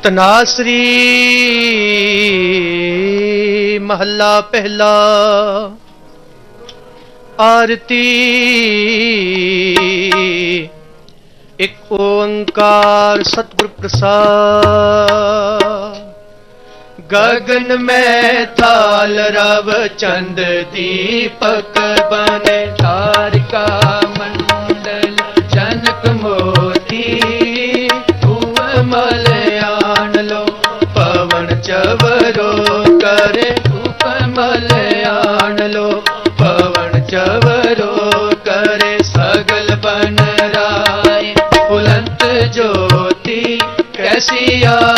ਤਨਾਸਰੀ ਮਹੱਲਾ ਪਹਿਲਾ, ਆਰਤੀ ਇੱਕ ਓੰਕਾਰ ਸਤਿਗੁਰ ਪ੍ਰਸਾਦ। ਗਗਨ ਮੈਂ ਥਾਲ ਰਵ ਚੰਦ ਦੀਪਕ ਬਨੇ ਧਾਰਿਕਾ ਚਵਰੋ ਕਰੇ ਆਣ ਲੋ ਪਵਨ ਚਵਰੋ ਕਰੇ ਸਗਲ ਬਨ ਜੋਤੀ ਕੈਸੀ ਆ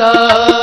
सा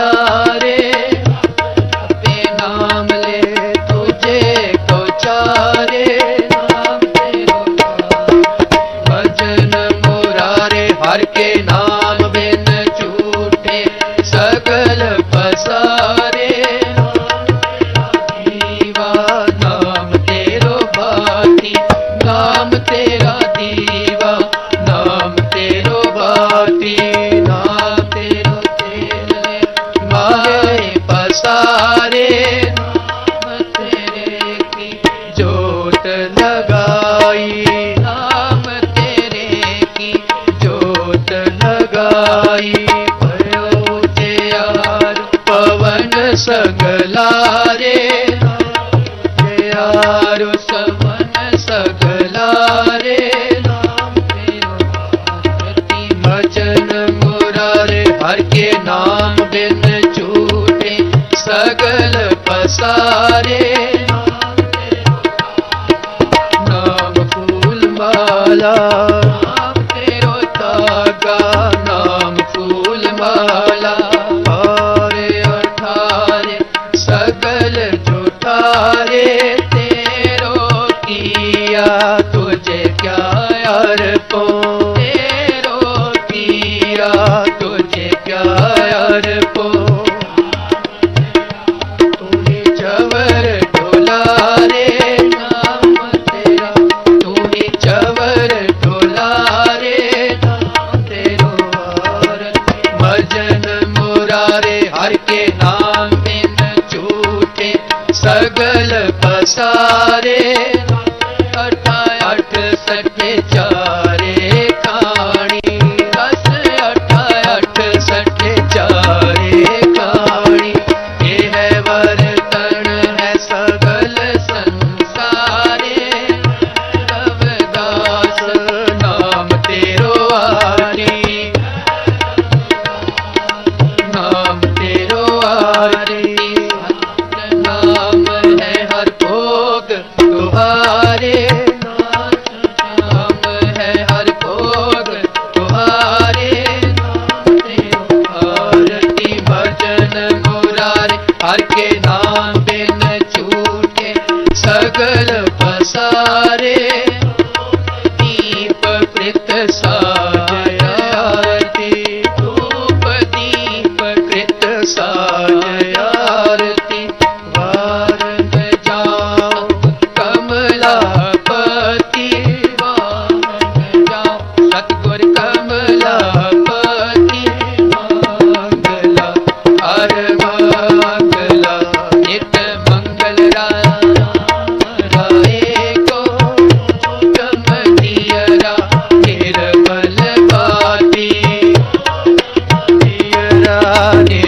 আশা ਮਚਨ ਮੁਰਾਰੇ ਹਰ ਕੇ सके जा রে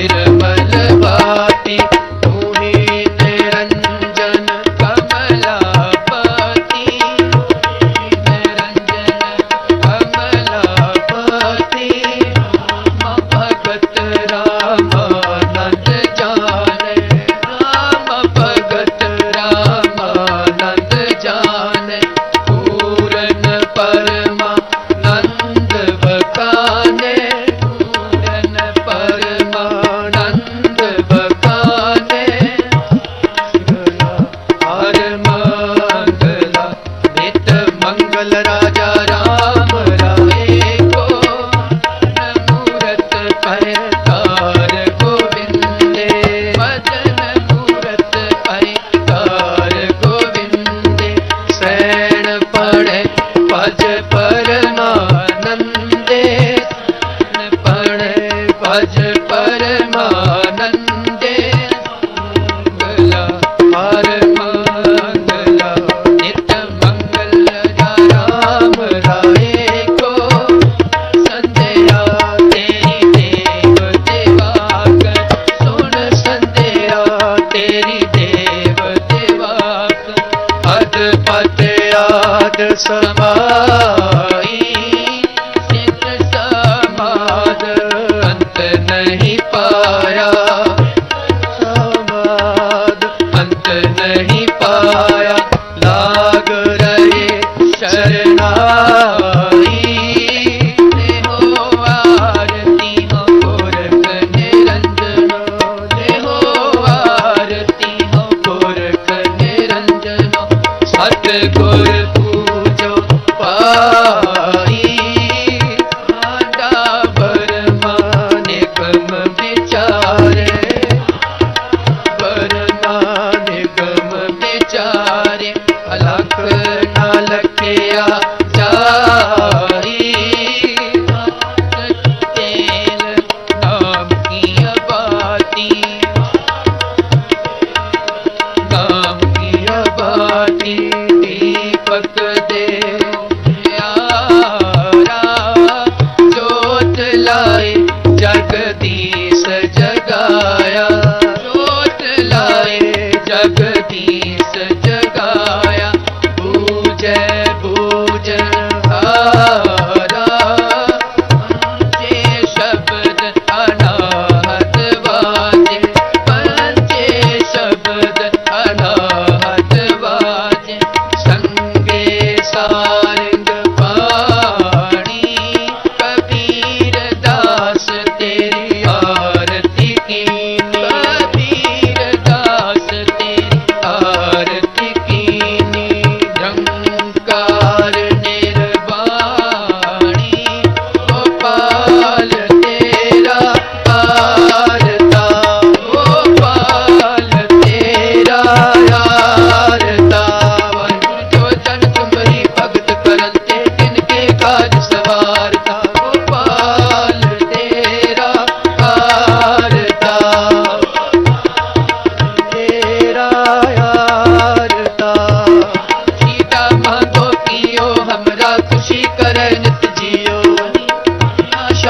samaa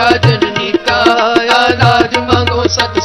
ਰਾਜਨ ਨਿਕਾ ਆਲਾਜ ਮੰਗੋ ਸਤ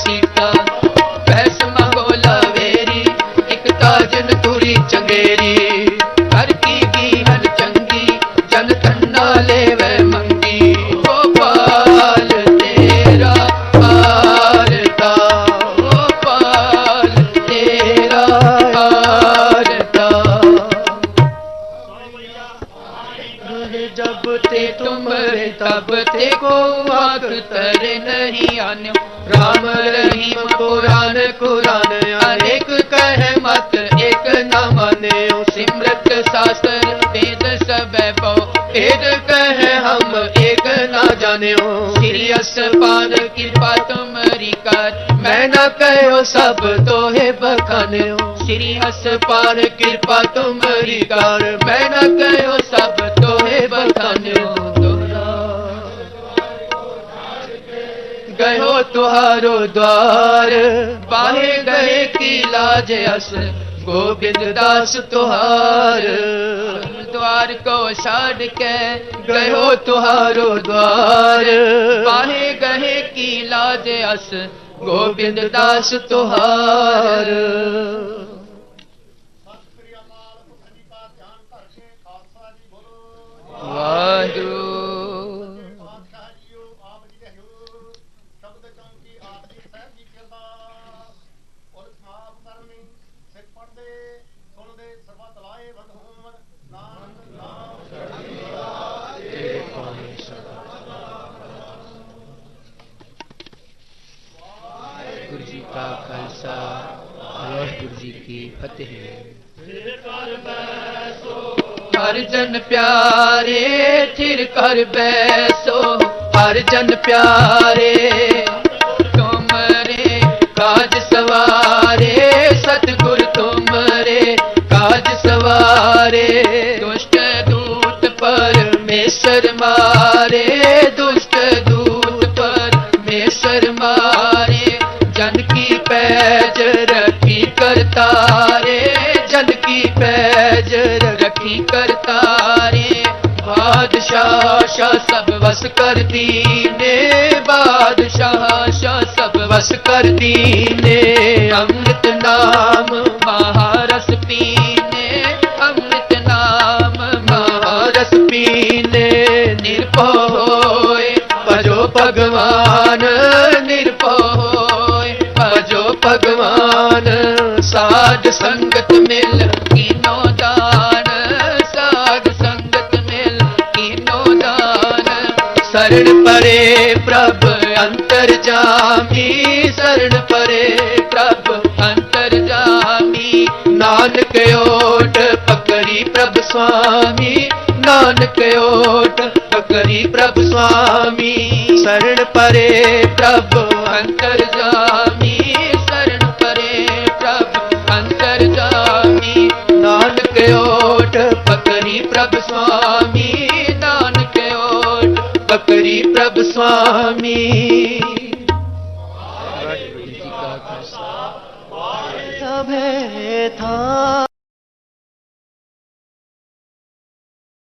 जब ते तुमरे तब ते को आग तर नहीं आन्यो राम रहीम कुरान कुरान अनेक कह मत एक न मान्यो सिमरत शास्त्र वेद सब पौ वेद कह हम एक न जान्यो श्री असपान कृपा तुमरी कर मैं न कहो सब तो है बखान्यो श्री असपान कृपा तुमरी कर मैं न कहो गयो तुहारो द्वार बाहे गए की लाज अस गोविंद दास तुहार द्वार को छाड़ के गयो तुहारो द्वार बाहे गए की लाज अस गोविंद दास तुहार ਸਤਿ ਸ੍ਰੀ ਅਕਾਲ ਪੁੱਤ ਜੀ ਦਾ ਧਿਆਨ ਧਰ ਕੇ ਖਾਲਸਾ ਜੀ ਬੋਲੋ ਵਾਹਿਗੁਰੂ ਵਾਹਿਗੁਰੂ ਜੀ ਕੀ ਫਤਿਹ। ਹਰ ਜਨ ਪਿਆਰੇ, ਥਿਰ ਕਰ ਬੈਸੋ। ਹਰ ਜਨ ਪਿਆਰੇ, ਤੁਮਰੇ ਕਾਜ ਸਵਾਰੇ। ਸਤਿਗੁਰ ਤੁਮਰੇ ਕਾਜ ਸਵਾਰੇ। ਦੁਸ਼ਟ ਦੂਤ ਪਰਮੇਸ਼ਰ ਮਾਰੇ। ਰਖੀ ਕਰਤਾਰੇ ਬਾਦਸ਼ਾਹ ਸ਼ਾ ਸਭ ਵਸ ਕਰਦੀ ਨੇ। ਬਾਦਸ਼ਾਹ ਸ਼ਾ ਸਭ ਵਸ ਕਰਦੀ ਨੇ। ਅੰਮ੍ਰਿਤ ਨਾਮ ਮਹਾਰਸ ਪੀਨੇ। ਅੰਮ੍ਰਿਤ ਨਾਮ ਮਹਾਰਸ ਪੀਨੇ। ਨਿਰਭਉ ਹੋਏ ਭਜੋ ਭਗਵਾਨ ਨਿਰਭਉ ਹੋਏ ਭਜੋ ਭਗਵਾਨ। ਸਾਧ ਸੰਗਤ ਮਿਲ ਕੀਨੋ ਦਾਨ ਸਰਣ ਪਰੇ ਪ੍ਰਭ ਅੰਤਰ ਜਾਮੀ ਸਰਣ ਪਰੇ ਪ੍ਰਭ ਅੰਤਰ ਜਾਮੀ ਨਾਨਕ ਓਟ ਪਕੜੀ ਪ੍ਰਭ ਸੁਆਮੀ ਨਾਨਕ ਓਟ ਪਕੜੀ ਪ੍ਰਭ ਸੁਆਮੀ ਸਰਣ ਪਰੇ ਪ੍ਰਭ ਅੰਤਰ ਜਾਮੀ ਸਰਣ ਪਰੇ ਪ੍ਰਭ ਅੰਤਰ ਜਾਮੀ ਨਾਨਕ ਓਟ ਪਕੜੀ ਪ੍ਰਭ ਸੁਆਮੀ ਪ੍ਰਭ ਸੁਆਮੀ ਵਾਹਿਗੁਰੂ ਜੀ ਕਾ ਖਾਲਸਾ ਸਭੇ ਥਾਂ